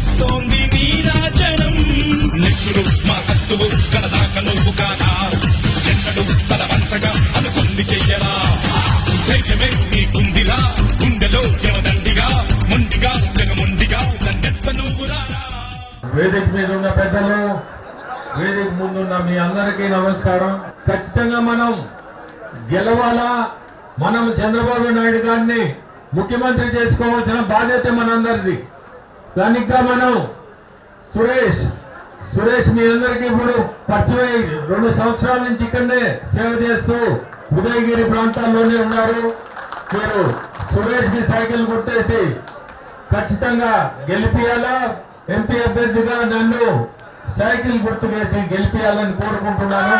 ఆలపిస్తోంది నీరాజనం నిష్ఠుడు మా శక్తువు కడదాక నువ్వు కాదా? చెట్టడు తల వంచగా అనుకుంది చెయ్యరా? ధైర్యమే నీకుందిరా గుండెలో ఎమదండిగా ముండిగా జగముండిగా నన్నెత్త నువ్వురా వేదిక మీద ఉన్న పెద్దలు వేదిక ముందున్న మీ అందరికీ నమస్కారం. ఖచ్చితంగా మనం గెలవాలా? మనం చంద్రబాబు నాయుడు గారిని ముఖ్యమంత్రి చేసుకోవాల్సిన బాధ్యత మనందరిది. దానిక మనం సురేష్ సురేష్ మీ అందరికీ ఇప్పుడు పరిచయం రెండు సంవత్సరాల నుంచి ఇక్కడనే సేవ చేస్తూ ఉదయగిరి ప్రాంతాల్లోనే ఉన్నారు. మీరు సురేష్ని సైకిల్ కొట్టేసి ఖచ్చితంగా గెలిపియాలా ఎంపీ అభ్యర్థిగా నన్ను సైకిల్ గుర్తుకేసి గెలిపియాలని కోరుకుంటున్నాను.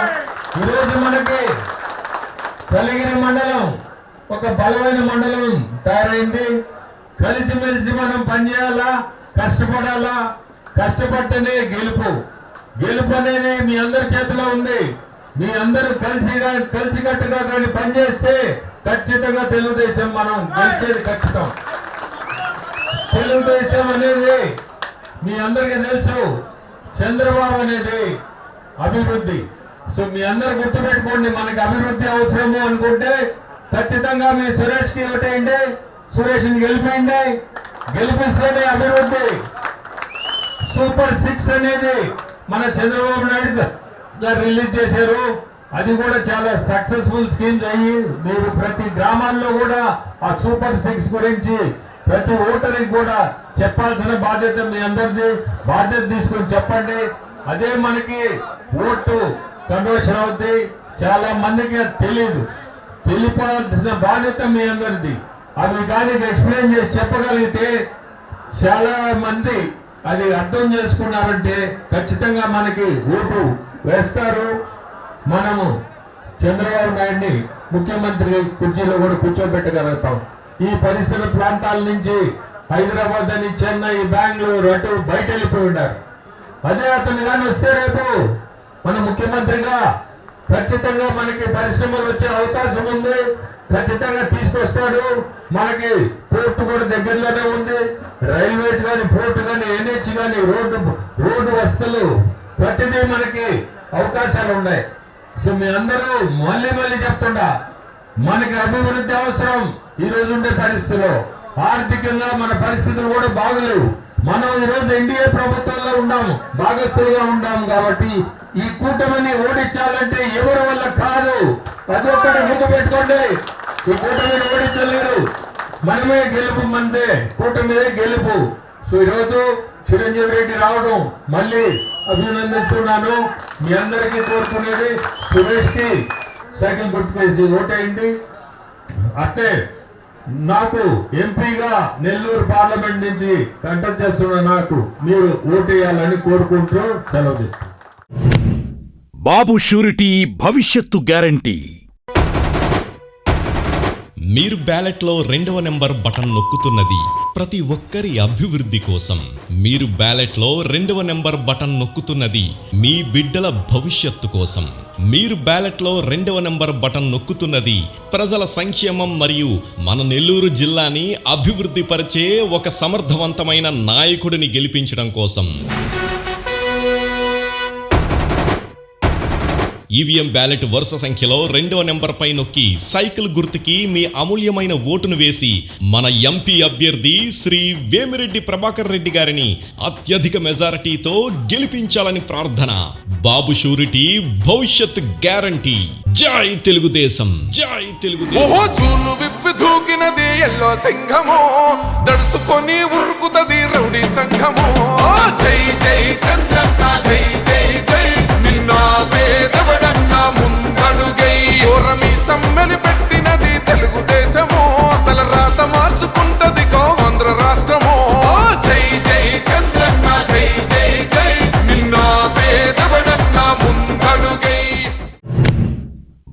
ఈరోజు మనకి కలిగిరి మండలం ఒక బలమైన మండలం తయారైంది. కలిసిమెలిసి మనం పనిచేయాలా? కష్టపడాలా? కష్టపడితేనే గెలుపు. గెలుపు అనేది మీ అందరి చేతిలో ఉంది. మీ అందరూ కలిసి కలిసికట్టుగా కానీ పనిచేస్తే ఖచ్చితంగా తెలుగుదేశం మనం గెలిచేది ఖచ్చితం. తెలుగుదేశం అనేది మీ అందరికీ తెలుసు చంద్రబాబు అనేది అభివృద్ధి. సో మీ అందరు గుర్తుపెట్టుకోండి మనకి అభివృద్ధి అవసరము అనుకుంటే ఖచ్చితంగా మీ సురేష్కి ఓటేయండి సురేష్ని గెలిపేయండి. గెలిపిస్తేనే అభివృద్ధి. సూపర్ సిక్స్ అనేది మన చంద్రబాబు నాయుడు గారు రిలీజ్ చేశారు. అది కూడా చాలా సక్సెస్ఫుల్ స్కీమ్స్ అయ్యి మీరు ప్రతి గ్రామాల్లో కూడా ఆ సూపర్ సిక్స్ గురించి ప్రతి ఓటర్కి కూడా చెప్పాల్సిన బాధ్యత మీ అందరిది. బాధ్యత తీసుకొని చెప్పండి. అదే మనకి ఓటు కన్వర్షన్ అవుద్ది. చాలా మందికి తెలియదు తెలిపాల్సిన బాధ్యత మీ అందరిది. అవి కానీ ఎక్స్ప్లెయిన్ చేసి చెప్పగలిగితే చాలా మంది అది అర్థం చేసుకున్నారంటే ఖచ్చితంగా మనకి ఓటు వేస్తారు. మనము చంద్రబాబు నాయుడిని ముఖ్యమంత్రి కుర్చీలో కూడా కూర్చోబెట్టగలుగుతాం. ఈ పరిసర ప్రాంతాల నుంచి హైదరాబాద్ అని చెన్నై బెంగళూరు అటు బయట వెళ్ళిపోయి ఉన్నారు. అదే అతను కానీ వస్తే రేపు మన ముఖ్యమంత్రిగా ఖచ్చితంగా మనకి పరిశ్రమలు వచ్చే అవకాశం ఉంది. ఖచ్చితంగా తీసుకొస్తాడు. మనకి పోర్టు కూడా దగ్గరలోనే ఉంది. రైల్వేస్ కానీ పోర్టు కానీ ఎన్హెచ్ కానీ రోడ్డు రోడ్డు వసతులు ప్రతిదీ మనకి అవకాశాలు ఉన్నాయి. సో మీ అందరూ మళ్ళీ మళ్ళీ చెప్తుండా మనకి అభివృద్ధి అవసరం ఈ రోజు ఉండే పరిస్థితుల్లో ఆర్థికంగా మన పరిస్థితులు కూడా బాగలేవు. మనం ఈ రోజు ఎన్డీఏ ప్రభుత్వంలో ఉన్నాము భాగస్థులుగా ఉన్నాము కాబట్టి ఈ కూటమిని ఓడించాలంటే ఎవరి వల్ల కాదు? అదొక్కటి గుర్తుపెట్టుకోండి ఈ కూటమిని ఓడించలేరు. మనమే గెలుపు మందే కూటమిదే గెలుపు. సో ఈరోజు చిరంజీవి రెడ్డి రావడం మళ్ళీ అభినందిస్తున్నాను. మీ అందరికీ కోరుకునేది సురేష్కి సైకిల్ గుర్తుకేసి ఓటేయండి. అట్టే నాకు ఎంపీగా నెల్లూరు పార్లమెంట్ నుంచి కంటెస్ట్ చేస్తున్న నాకు మీరు ఓటేయాలని కోరుకుంటూ సెలవు బాబు షూరిటీ భవిష్యత్తు గ్యారంటీ. మీరు బ్యాలెట్లో రెండవ నెంబర్ బటన్ నొక్కుతున్నది ప్రతి ఒక్కరి అభివృద్ధి కోసం. మీరు బ్యాలెట్లో రెండవ నెంబర్ బటన్ నొక్కుతున్నది మీ బిడ్డల భవిష్యత్తు కోసం. మీరు బ్యాలెట్లో రెండవ నెంబర్ బటన్ నొక్కుతున్నది ప్రజల సంక్షేమం మరియు మన నెల్లూరు జిల్లాని అభివృద్ధి పరిచే ఒక సమర్థవంతమైన నాయకుడిని గెలిపించడం కోసం. ఈవీఎం బ్యాలెట్ వరుస సంఖ్యలో రెండవ నెంబర్ పై నొక్కి సైకిల్ గుర్తుకి మీ అమూల్యమైన ఓటును వేసి మన ఎంపీ అభ్యర్థి శ్రీ వేమిరెడ్డి ప్రభాకర్ రెడ్డి గారిని అత్యధిక మెజారిటీతో గెలిపించాలని ప్రార్థన. బాబు షూరిటీ భవిష్యత్ గ్యారంటీ. జై తెలుగుదేశం. జై తెలుగుదేశం. విప్పి దూకినది ఎల్లో సింహము దడుసుకొని ఉరుకుతది రౌడీ సంఘము. జై